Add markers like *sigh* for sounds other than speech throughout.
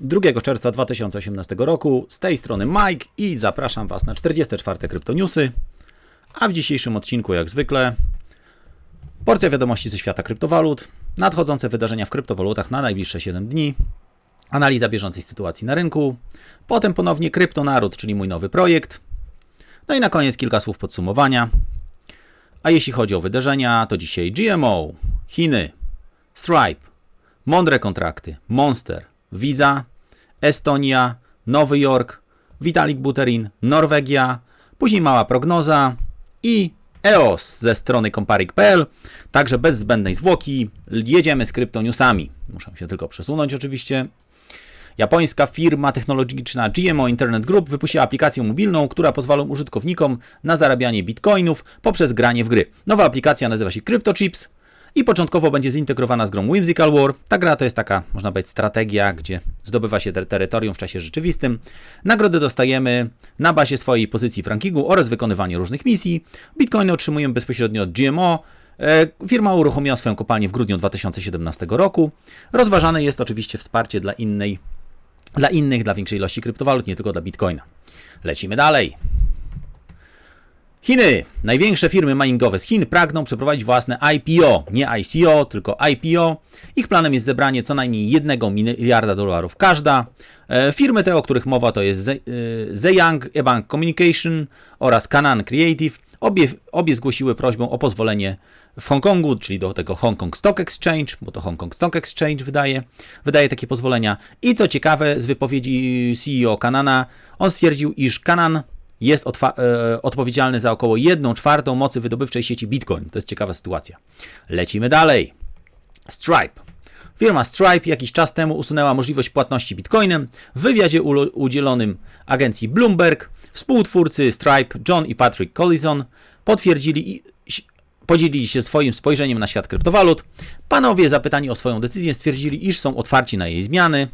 2 czerwca 2018 roku. Z tej strony Mike i zapraszam Was na 44. Kryptoniusy. A w dzisiejszym odcinku, jak zwykle, porcja wiadomości ze świata kryptowalut, nadchodzące wydarzenia w kryptowalutach na najbliższe 7 dni, analiza bieżącej sytuacji na rynku, potem ponownie Kryptonaród, czyli mój nowy projekt, no i na koniec kilka słów podsumowania. A jeśli chodzi o wydarzenia, to dzisiaj GMO, Chiny, Stripe, mądre kontrakty, Monster, Visa, Estonia, Nowy Jork, Vitalik Buterin, Norwegia, później mała prognoza i EOS ze strony Comparik.pl. Także bez zbędnej zwłoki jedziemy z kryptoniusami. Muszę się tylko przesunąć oczywiście. Japońska firma technologiczna GMO Internet Group wypuściła aplikację mobilną, która pozwala użytkownikom na zarabianie bitcoinów poprzez granie w gry. Nowa aplikacja nazywa się CryptoChips i początkowo będzie zintegrowana z grą Whimsical War. Ta gra to jest taka, można powiedzieć, strategia, gdzie zdobywa się ter terytorium w czasie rzeczywistym. Nagrody dostajemy na bazie swojej pozycji w rankingu oraz wykonywania różnych misji. Bitcoiny otrzymujemy bezpośrednio od GMO. E, Firma uruchomiła swoją kopalnię w grudniu 2017 roku. Rozważane jest oczywiście wsparcie dla innej dla innych, dla większej ilości kryptowalut, nie tylko dla Bitcoina. Lecimy dalej. Chiny. Największe firmy miningowe z Chin pragną przeprowadzić własne IPO. Nie ICO, tylko IPO. Ich planem jest zebranie co najmniej 1 miliarda dolarów każda. E, Firmy te, o których mowa, to jest e, Zhejiang Ebank Communication oraz Canan Creative. Obie, obie zgłosiły prośbę o pozwolenie w Hongkongu, czyli do tego Hong Kong Stock Exchange, bo to Hong Kong Stock Exchange wydaje, wydaje takie pozwolenia. I co ciekawe, z wypowiedzi CEO Kanana, on stwierdził, iż Kanan jest e, odpowiedzialny za około 1 czwartą mocy wydobywczej sieci Bitcoin. To jest ciekawa sytuacja. Lecimy dalej. Stripe. Firma Stripe jakiś czas temu usunęła możliwość płatności bitcoinem. W wywiadzie udzielonym agencji Bloomberg współtwórcy Stripe John i Patrick Collison potwierdzili i podzielili się swoim spojrzeniem na świat kryptowalut. Panowie zapytani o swoją decyzję stwierdzili, iż są otwarci na jej zmiany.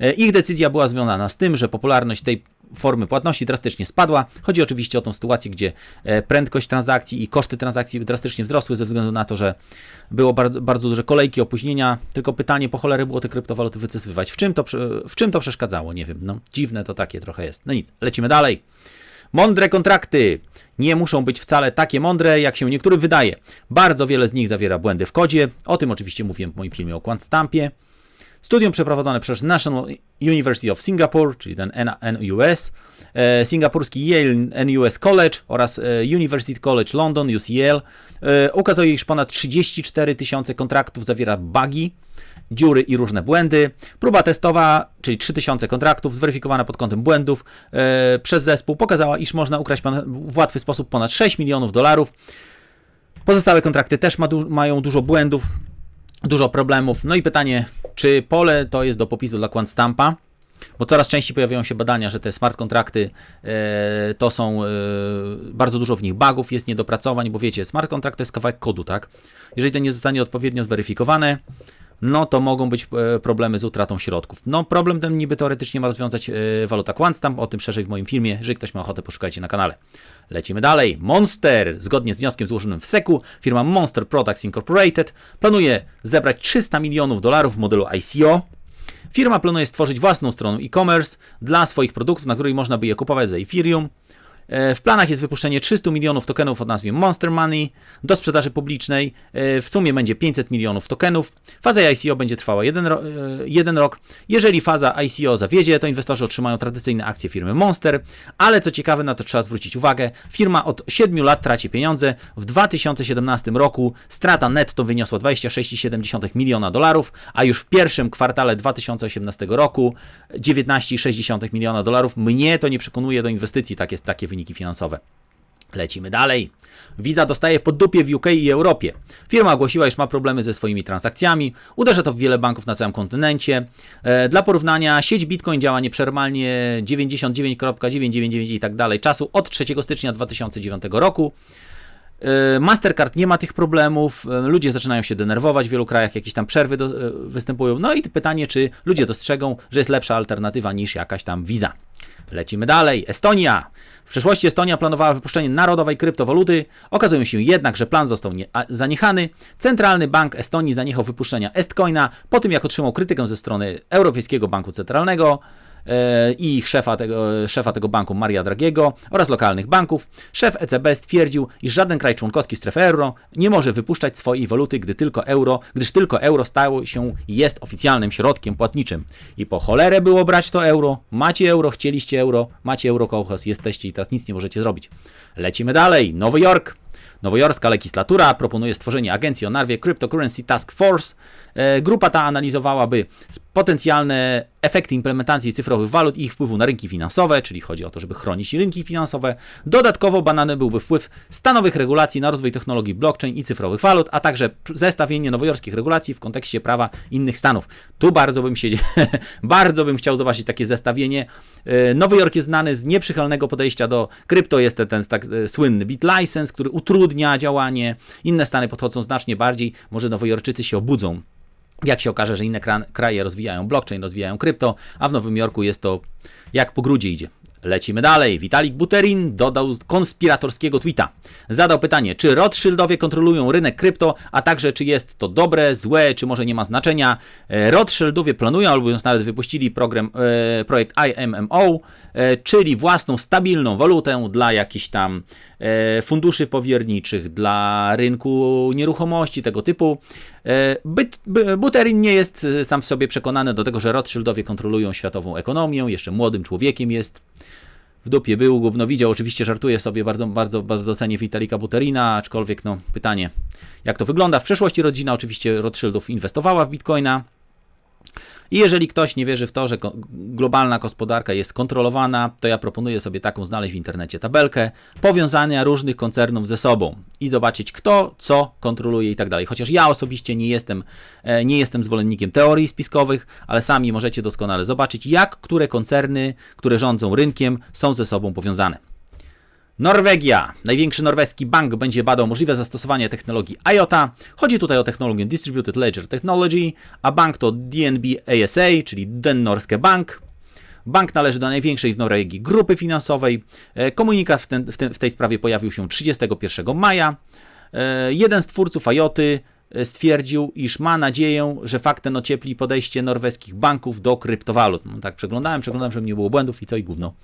E, Ich decyzja była związana z tym, że popularność tej formy płatności drastycznie spadła. Chodzi oczywiście o tą sytuację, gdzie e, prędkość transakcji i koszty transakcji drastycznie wzrosły ze względu na to, że było bardzo, bardzo duże kolejki, opóźnienia. Tylko pytanie, po cholerę było te kryptowaluty wycofywać. W czym to, w czym to przeszkadzało? Nie wiem. No, dziwne to takie trochę jest. No nic, lecimy dalej. Mądre kontrakty nie muszą być wcale takie mądre, jak się niektórym wydaje. Bardzo wiele z nich zawiera błędy w kodzie. O tym oczywiście mówiłem w moim filmie o QuantStampie. Studium przeprowadzone przez National University of Singapore, czyli ten NUS, e, singapurski Yale NUS College oraz e, University College London, UCL, e, ukazuje, iż ponad 34 tysiące kontraktów zawiera bugi, dziury i różne błędy. Próba testowa, czyli 3000 kontraktów, zweryfikowana pod kątem błędów przez zespół, pokazała, iż można ukraść w łatwy sposób ponad 6 milionów dolarów. Pozostałe kontrakty też ma du- mają dużo błędów, dużo problemów. No i pytanie, czy pole to jest do popisu dla QuantStampa? Bo coraz częściej pojawiają się badania, że te smart kontrakty e, to są e, bardzo dużo w nich bugów, jest niedopracowań, bo wiecie, smart kontrakt to jest kawałek kodu, tak? Jeżeli to nie zostanie odpowiednio zweryfikowane, no to mogą być e, problemy z utratą środków. No problem ten niby teoretycznie ma rozwiązać e, waluta QuantStamp, o tym szerzej w moim filmie, jeżeli ktoś ma ochotę, poszukajcie na kanale. Lecimy dalej. Monster, zgodnie z wnioskiem złożonym w SEC-u, firma Monster Products Incorporated planuje zebrać 300 milionów dolarów w modelu ICO. Firma planuje stworzyć własną stronę e-commerce dla swoich produktów, na której można by je kupować za Ethereum. E, W planach jest wypuszczenie 300 milionów tokenów o nazwie Monster Money do sprzedaży publicznej. E, W sumie będzie 500 milionów tokenów. Faza ICO będzie trwała jeden, ro- e, jeden rok. Jeżeli faza ICO zawiedzie, to inwestorzy otrzymają tradycyjne akcje firmy Monster, ale co ciekawe, na to trzeba zwrócić uwagę, firma od 7 lat traci pieniądze. W 2017 roku strata netto wyniosła 26,7 miliona dolarów, a już w pierwszym kwartale 2018 roku 19,6 miliona dolarów. Mnie to nie przekonuje do inwestycji, takie, takie wyniki finansowe. Lecimy dalej. Visa dostaje po dupie w UK i Europie. Firma ogłosiła, iż ma problemy ze swoimi transakcjami. Uderza to w wiele banków na całym kontynencie. E, Dla porównania, sieć Bitcoin działa nieprzermalnie 99.999 i tak dalej czasu od 3 stycznia 2009 roku. E, Mastercard nie ma tych problemów, e, ludzie zaczynają się denerwować, w wielu krajach jakieś tam przerwy do, występują. No i pytanie, czy ludzie dostrzegą, że jest lepsza alternatywa niż jakaś tam Visa. Lecimy dalej. Estonia. W przeszłości Estonia planowała wypuszczenie narodowej kryptowaluty. Okazuje się jednak, że plan został nie, zaniechany. Centralny Bank Estonii zaniechał wypuszczenia Estcoina po tym, jak otrzymał krytykę ze strony Europejskiego Banku Centralnego i ich szefa tego, szefa tego banku Maria Dragiego oraz lokalnych banków. Szef ECB stwierdził, iż żaden kraj członkowski strefy euro nie może wypuszczać swojej waluty, gdy tylko euro, gdyż tylko euro stało się jest oficjalnym środkiem płatniczym. I po cholerę było brać to euro. Macie euro, chcieliście euro, macie euro kołchos, jesteście i teraz nic nie możecie zrobić. Lecimy dalej. Nowy Jork. Nowojorska legislatura proponuje stworzenie agencji o nazwie Cryptocurrency Task Force. E, grupa ta analizowałaby potencjalne efekty implementacji cyfrowych walut i ich wpływu na rynki finansowe, czyli chodzi o to, żeby chronić rynki finansowe. Dodatkowo badany byłby wpływ stanowych regulacji na rozwój technologii blockchain i cyfrowych walut, a także zestawienie nowojorskich regulacji w kontekście prawa innych stanów. Tu bardzo bym się, *laughs* bardzo bym chciał zobaczyć takie zestawienie. E, Nowy Jork jest znany z nieprzychylnego podejścia do krypto, jest ten, ten tak e, słynny bit license, który utrudnia działanie. Inne stany podchodzą znacznie bardziej, może Nowojorczycy się obudzą jak się okaże, że inne kraje rozwijają blockchain, rozwijają krypto, a w Nowym Jorku jest to jak po grudzie idzie. Lecimy dalej. Vitalik Buterin dodał konspiratorskiego tweeta. Zadał pytanie, czy Rothschildowie kontrolują rynek krypto, a także czy jest to dobre, złe, czy może nie ma znaczenia. E, Rothschildowie planują, albo już nawet wypuścili program, e, projekt IMMO, e, czyli własną stabilną walutę dla jakichś tam funduszy powierniczych, dla rynku nieruchomości, tego typu. Buterin nie jest sam w sobie przekonany do tego, że Rothschildowie kontrolują światową ekonomię, jeszcze młodym człowiekiem jest w dupie był, gówno widział, oczywiście żartuję sobie, bardzo, bardzo, bardzo cenię Witalika Buterina, aczkolwiek no pytanie, jak to wygląda. W przeszłości rodzina oczywiście Rothschildów inwestowała w Bitcoina, i jeżeli ktoś nie wierzy w to, że globalna gospodarka jest kontrolowana, to ja proponuję sobie taką znaleźć w internecie tabelkę powiązania różnych koncernów ze sobą i zobaczyć kto co kontroluje i tak dalej. Chociaż ja osobiście nie jestem, e, nie jestem zwolennikiem teorii spiskowych, ale sami możecie doskonale zobaczyć, jak które koncerny, które rządzą rynkiem, są ze sobą powiązane. Norwegia. Największy norweski bank będzie badał możliwe zastosowanie technologii IOTA. Chodzi tutaj o technologię Distributed Ledger Technology, a bank to DNB ASA, czyli Den Norske Bank. Bank należy do największej w Norwegii grupy finansowej. E, komunikat w, ten, w, w tej sprawie pojawił się 31 maja. E, jeden z twórców IOTY e, stwierdził, iż ma nadzieję, że fakt ten ociepli podejście norweskich banków do kryptowalut. No, tak przeglądałem, przeglądałem, żeby nie było błędów i co i gówno.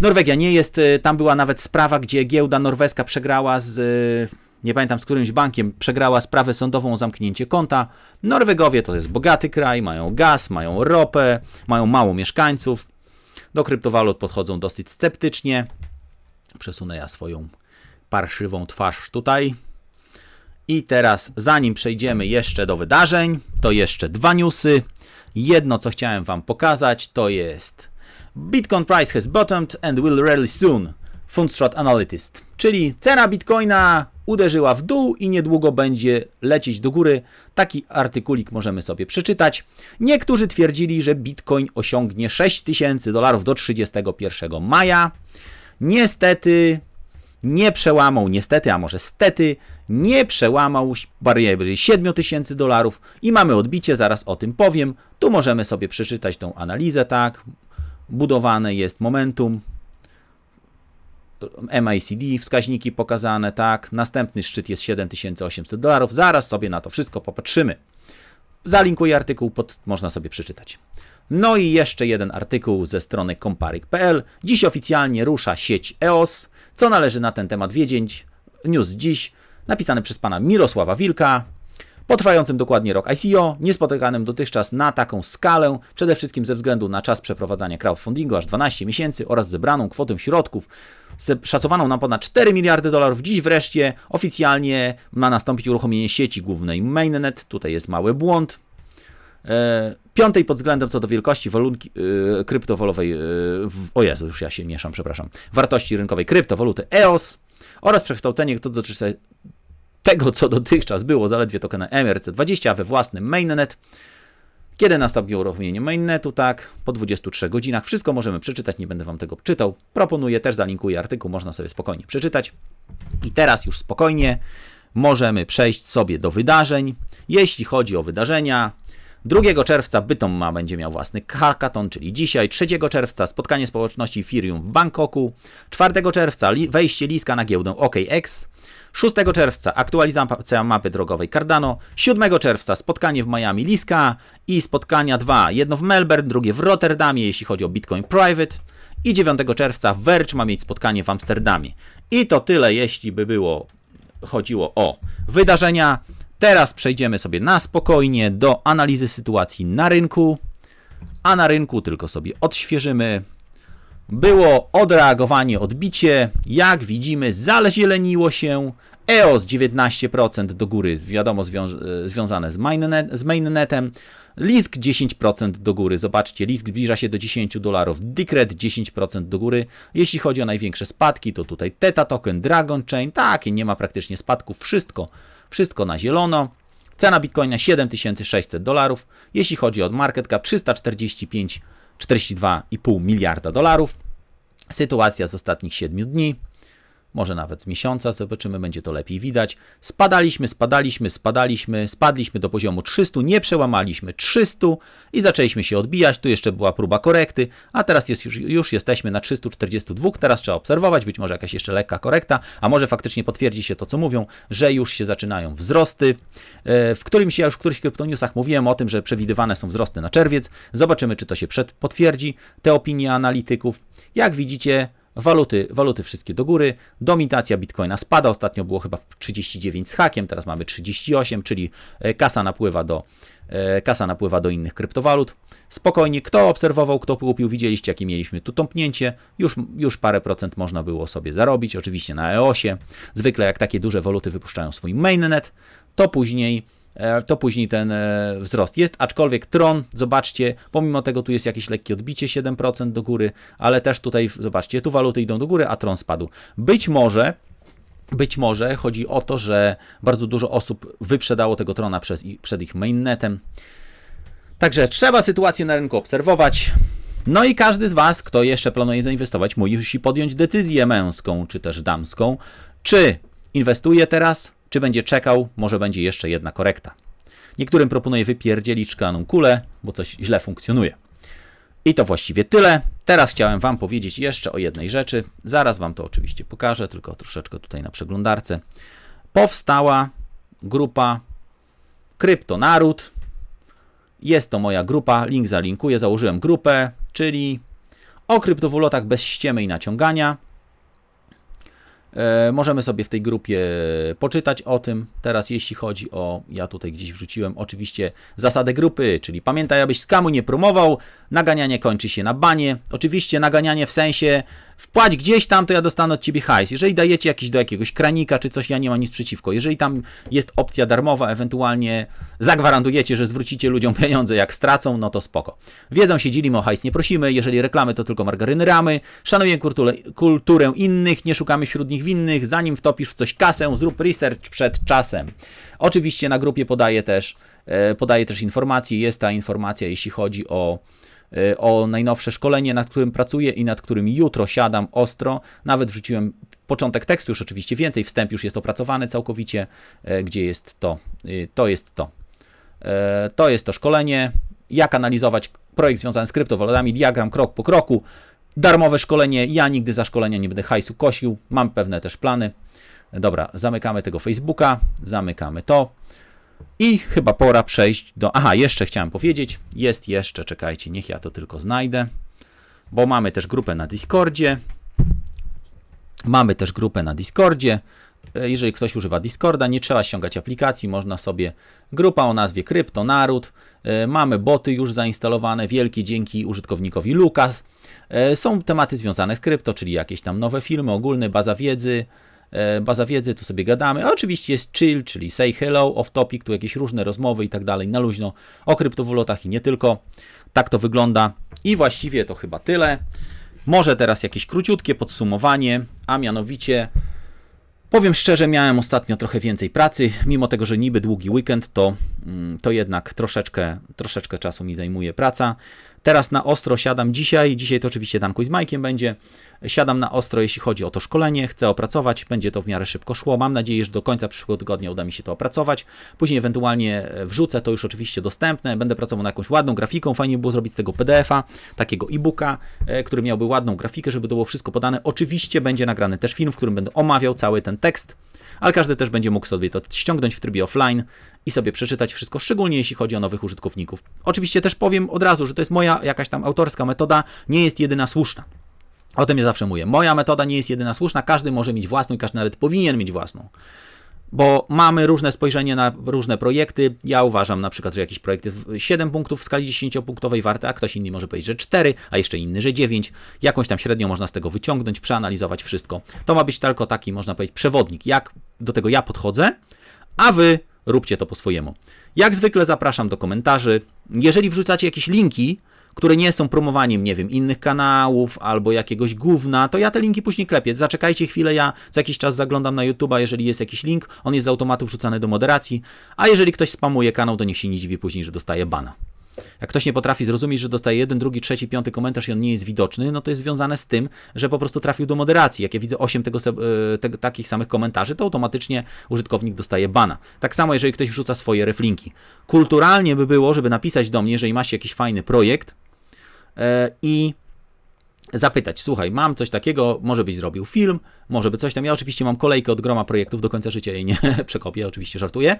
Norwegia nie jest, e, tam była nawet sprawa, gdzie giełda norweska przegrała z, e, nie pamiętam z którymś bankiem, przegrała sprawę sądową o zamknięcie konta. Norwegowie to jest bogaty kraj, mają gaz, mają ropę, mają mało mieszkańców. Do kryptowalut podchodzą dosyć sceptycznie. Przesunę ja swoją parszywą twarz tutaj. I teraz, zanim przejdziemy jeszcze do wydarzeń, to jeszcze dwa newsy. Jedno, co chciałem Wam pokazać, to jest Bitcoin price has bottomed and will rally soon. Fundstrat Analyst. Czyli cena Bitcoina uderzyła w dół i niedługo będzie lecieć do góry. Taki artykulik możemy sobie przeczytać. Niektórzy twierdzili, że Bitcoin osiągnie 6000 dolarów do 31 maja. Niestety nie przełamał, niestety, a może stety, nie przełamał bariery 7000 dolarów i mamy odbicie, zaraz o tym powiem. Tu możemy sobie przeczytać tą analizę, tak budowane jest momentum, MACD, wskaźniki pokazane, tak. Następny szczyt jest 7800 dolarów. Zaraz sobie na to wszystko popatrzymy. Zalinkuję artykuł, pod, można sobie przeczytać. No i jeszcze jeden artykuł ze strony comparik.pl. Dziś oficjalnie rusza sieć EOS. Co należy na ten temat wiedzieć? News dziś, napisany przez pana Mirosława Wilka. Po trwającym dokładnie rok ICO, niespotykanym dotychczas na taką skalę, przede wszystkim ze względu na czas przeprowadzania crowdfundingu, aż 12 miesięcy oraz zebraną kwotę środków szacowaną na ponad 4 miliardy dolarów. Dziś wreszcie oficjalnie ma nastąpić uruchomienie sieci głównej Mainnet. Tutaj jest mały błąd. E, piątej pod względem co do wielkości walutki yy, kryptowalowej, yy, o Jezu, już ja się mieszam, przepraszam, wartości rynkowej kryptowaluty EOS oraz przekształcenie tego, co dotychczas było zaledwie tokena MRC20 we własnym mainnet. Kiedy nastąpiło uruchomienie mainnetu, tak, po 23 godzinach. Wszystko możemy przeczytać, nie będę Wam tego czytał. Proponuję, też zalinkuję artykuł, można sobie spokojnie przeczytać. I teraz już spokojnie możemy przejść sobie do wydarzeń. Jeśli chodzi o wydarzenia, 2 czerwca Bytom ma będzie miał własny hackathon, czyli dzisiaj. 3 czerwca spotkanie społeczności Ethereum w Bangkoku. 4 czerwca li, wejście Liska na giełdę OKX. 6 czerwca aktualizacja mapy drogowej Cardano. 7 czerwca spotkanie w Miami Liska i spotkania dwa. Jedno w Melbourne, drugie w Rotterdamie, jeśli chodzi o Bitcoin Private. I 9 czerwca Verge ma mieć spotkanie w Amsterdamie. I to tyle, jeśli by było chodziło o wydarzenia. Teraz przejdziemy sobie na spokojnie do analizy sytuacji na rynku. A na rynku tylko sobie odświeżymy. Było odreagowanie, odbicie. Jak widzimy, zazieleniło się. EOS 19% do góry, wiadomo, zwią- związane z, mainnet, z mainnetem. Lisk 10% do góry. Zobaczcie, Lisk zbliża się do 10 dolarów. Decred 10% do góry. Jeśli chodzi o największe spadki, to tutaj Theta Token, Dragon Chain, takie nie ma praktycznie spadków. Wszystko, wszystko na zielono. Cena Bitcoina 7600 dolarów. Jeśli chodzi o market cap 345 42,5 miliarda dolarów. Sytuacja z ostatnich 7 dni, może nawet z miesiąca, zobaczymy, będzie to lepiej widać. Spadaliśmy, spadaliśmy, spadaliśmy, spadliśmy do poziomu 300, nie przełamaliśmy 300 i zaczęliśmy się odbijać. Tu jeszcze była próba korekty, a teraz jest już, już jesteśmy na 342. Teraz trzeba obserwować, być może jakaś jeszcze lekka korekta, a może faktycznie potwierdzi się to, co mówią, że już się zaczynają wzrosty. E, W którymś ja już w którychś kryptoniusach mówiłem o tym, że przewidywane są wzrosty na czerwiec. Zobaczymy, czy to się potwierdzi, te opinie analityków. Jak widzicie, Waluty, waluty wszystkie do góry. Dominacja Bitcoina spada. Ostatnio było chyba 39 z hakiem, teraz mamy 38, czyli e, kasa napływa do, e, kasa napływa do innych kryptowalut. Spokojnie, kto obserwował, kto kupił, widzieliście jakie mieliśmy tu tąpnięcie. Już, już parę procent można było sobie zarobić, oczywiście na EOSie. Zwykle jak takie duże waluty wypuszczają swój mainnet, to później to później ten e, wzrost jest, aczkolwiek Tron, zobaczcie, pomimo tego tu jest jakieś lekkie odbicie 7% do góry, ale też tutaj, zobaczcie, tu waluty idą do góry, a Tron spadł. Być może być może chodzi o to, że bardzo dużo osób wyprzedało tego Trona przez przed ich mainnetem. Także trzeba sytuację na rynku obserwować. No i każdy z Was, kto jeszcze planuje zainwestować, musi podjąć decyzję męską czy też damską, czy inwestuje teraz, czy będzie czekał, może będzie jeszcze jedna korekta. Niektórym proponuję wypierdzielić szklaną kulę, bo coś źle funkcjonuje. I to właściwie tyle. Teraz chciałem Wam powiedzieć jeszcze o jednej rzeczy. Zaraz Wam to oczywiście pokażę, tylko troszeczkę tutaj na przeglądarce. Powstała grupa Kryptonaród. Jest to moja grupa, link zalinkuję. Założyłem grupę, czyli o kryptowalutach bez ściemy i naciągania. E, możemy sobie w tej grupie poczytać o tym. Teraz jeśli chodzi o, ja tutaj gdzieś wrzuciłem oczywiście zasadę grupy, czyli pamiętaj, abyś skamu nie promował, naganianie kończy się na banie. Oczywiście naganianie w sensie wpłać gdzieś tam, to ja dostanę od Ciebie hajs. Jeżeli dajecie jakiś do jakiegoś kranika czy coś, ja nie mam nic przeciwko. Jeżeli tam jest opcja darmowa, ewentualnie zagwarantujecie, że zwrócicie ludziom pieniądze jak stracą, no to spoko. Wiedzą się dzielimy, o hajs nie prosimy, jeżeli reklamy to tylko margaryny ramy. Kulturę, kulturę innych, nie szukamy wśród nich winnych. Zanim wtopisz w coś kasę, zrób research przed czasem. Oczywiście na grupie podaję też, e, podaję też informacje. Jest ta informacja, jeśli chodzi o e, o najnowsze szkolenie, nad którym pracuję i nad którym jutro siadam ostro. Nawet wrzuciłem początek tekstu, już oczywiście więcej, wstęp już jest opracowany całkowicie, e, gdzie jest to. To jest to. To jest to szkolenie. Jak analizować projekt związany z kryptowalutami, diagram krok po kroku. Darmowe szkolenie. Ja nigdy za szkolenia nie będę hajsu kosił. Mam pewne też plany. Dobra, zamykamy tego Facebooka, zamykamy to. I chyba pora przejść do. Aha, jeszcze chciałem powiedzieć. Jest jeszcze, czekajcie, niech ja to tylko znajdę. Bo mamy też grupę na Discordzie. Mamy też grupę na Discordzie. E, Jeżeli ktoś używa Discorda, nie trzeba ściągać aplikacji, można sobie grupa o nazwie Kryptonaród. E, Mamy boty już zainstalowane, wielkie dzięki użytkownikowi Lukas. E, Są tematy związane z krypto, czyli jakieś tam nowe filmy, ogólne, baza wiedzy, baza wiedzy, tu sobie gadamy. A oczywiście jest chill, czyli say hello, off topic, tu jakieś różne rozmowy i tak dalej, na luźno o kryptowalutach i nie tylko. Tak to wygląda. I właściwie to chyba tyle. Może teraz jakieś króciutkie podsumowanie, a mianowicie powiem szczerze, miałem ostatnio trochę więcej pracy, mimo tego, że niby długi weekend, to, mm, to jednak troszeczkę, troszeczkę czasu mi zajmuje praca. Teraz na ostro siadam dzisiaj. Dzisiaj to oczywiście Dankuj z Majkiem będzie. Siadam na ostro, jeśli chodzi o to szkolenie. Chcę opracować. Będzie to w miarę szybko szło. Mam nadzieję, że do końca przyszłego tygodnia uda mi się to opracować. Później ewentualnie wrzucę to już oczywiście dostępne. Będę pracował nad jakąś ładną grafiką. Fajnie było zrobić z tego PDF-a, takiego e-booka, e, który miałby ładną grafikę, żeby to było wszystko podane. Oczywiście będzie nagrany też film, w którym będę omawiał cały ten tekst ale każdy też będzie mógł sobie to ściągnąć w trybie offline i sobie przeczytać wszystko, szczególnie jeśli chodzi o nowych użytkowników. Oczywiście też powiem od razu, że to jest moja jakaś tam autorska metoda, nie jest jedyna słuszna. O tym ja zawsze mówię. Moja metoda nie jest jedyna słuszna, każdy może mieć własną i każdy nawet powinien mieć własną. Bo mamy różne spojrzenie na różne projekty. Ja uważam na przykład, że jakiś projekt jest 7 punktów w skali 10-punktowej warty, a ktoś inny może powiedzieć, że 4, a jeszcze inny, że 9. Jakąś tam średnią można z tego wyciągnąć, przeanalizować wszystko. To ma być tylko taki, można powiedzieć, przewodnik, jak do tego ja podchodzę, a wy róbcie to po swojemu. Jak zwykle zapraszam do komentarzy. Jeżeli wrzucacie jakieś linki, które nie są promowaniem, nie wiem, innych kanałów albo jakiegoś gówna, to ja te linki później klepię. Zaczekajcie chwilę, ja co jakiś czas zaglądam na YouTube'a, jeżeli jest jakiś link, on jest z automatu wrzucany do moderacji, a jeżeli ktoś spamuje kanał, to niech się nie dziwi później, że dostaje bana. Jak ktoś nie potrafi zrozumieć, że dostaje jeden, drugi, trzeci, piąty komentarz i on nie jest widoczny, no to jest związane z tym, że po prostu trafił do moderacji. Jak ja widzę 8 tego, e, te, takich samych komentarzy, to automatycznie użytkownik dostaje bana. Tak samo, jeżeli ktoś wrzuca swoje reflinki. Kulturalnie by było, żeby napisać do mnie, jeżeli macie jakiś fajny projekt, E, i zapytać, słuchaj, mam coś takiego, może byś zrobił film, może by coś tam. Ja oczywiście mam kolejkę od groma projektów, do końca życia jej nie *laughs* przekopię, oczywiście żartuję.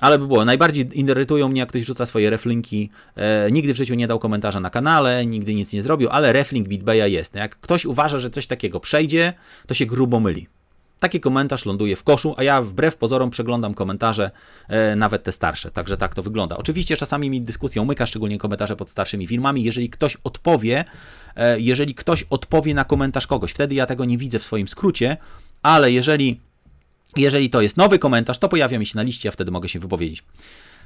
Ale by było, najbardziej irytują mnie, jak ktoś rzuca swoje reflinki. E, nigdy w życiu nie dał komentarza na kanale, nigdy nic nie zrobił, ale reflink BitBaya jest. Jak ktoś uważa, że coś takiego przejdzie, to się grubo myli. Taki komentarz ląduje w koszu, a ja wbrew pozorom przeglądam komentarze, e, nawet te starsze. Także tak to wygląda. Oczywiście czasami mi dyskusja umyka, szczególnie komentarze pod starszymi filmami. Jeżeli ktoś odpowie, e, jeżeli ktoś odpowie na komentarz kogoś, wtedy ja tego nie widzę w swoim skrócie, ale jeżeli, jeżeli to jest nowy komentarz, to pojawia mi się na liście, ja wtedy mogę się wypowiedzieć.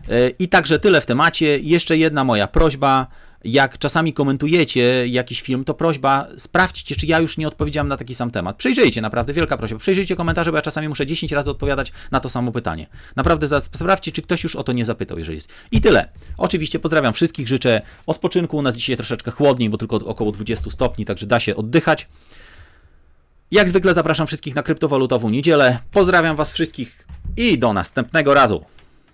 E, I także tyle w temacie. Jeszcze jedna moja prośba jak czasami komentujecie jakiś film, to prośba, sprawdźcie, czy ja już nie odpowiedziałem na taki sam temat. Przejrzyjcie, naprawdę, wielka prośba. Przejrzyjcie komentarze, bo ja czasami muszę 10 razy odpowiadać na to samo pytanie. Naprawdę sprawdźcie, czy ktoś już o to nie zapytał, jeżeli jest. I tyle. Oczywiście pozdrawiam wszystkich, życzę odpoczynku. U nas dzisiaj troszeczkę chłodniej, bo tylko około 20 stopni, także da się oddychać. Jak zwykle zapraszam wszystkich na kryptowalutową niedzielę. Pozdrawiam Was wszystkich i do następnego razu.